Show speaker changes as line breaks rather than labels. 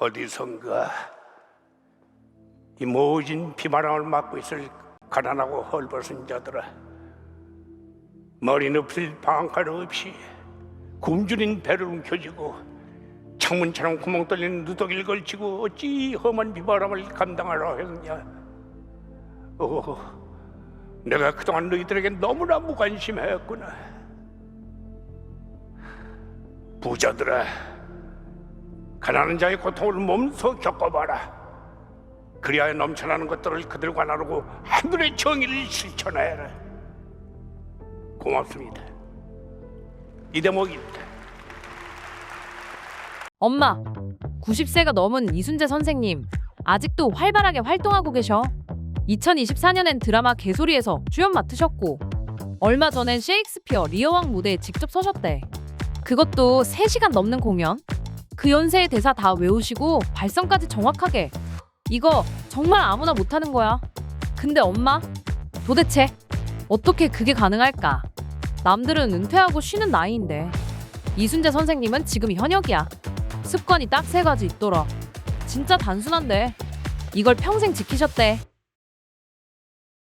어디선가 이 모진 비바람을 맞고 있을 가난하고 헐벗은 자들아 머리 높일 방가루 없이 굶주린 배를 움켜쥐고 창문처럼 구멍 뚫린 누더기를 걸치고 어찌 험한 비바람을 감당하려 했느냐? 오, 내가 그동안 너희들에게 너무나 무관심했구나. 부자들아 가난한 자의 고통을 몸소 겪어봐라 그리하여 넘쳐나는 것들을 그들과 나누고 하늘의 정의를 실천해라 고맙습니다 이 대목입니다
엄마, 90세가 넘은 이순재 선생님 아직도 활발하게 활동하고 계셔. 2024년엔 드라마 개소리에서 주연 맡으셨고 얼마 전엔 셰익스피어 리어왕 무대에 직접 서셨대. 그것도 3시간 넘는 공연. 그 연세의 대사 다 외우시고 발성까지 정확하게. 이거 정말 아무나 못하는 거야. 근데 엄마, 도대체 어떻게 그게 가능할까? 남들은 은퇴하고 쉬는 나이인데 이순재 선생님은 지금 현역이야. 습관이 딱 세 가지 있더라. 진짜 단순한데 이걸 평생 지키셨대.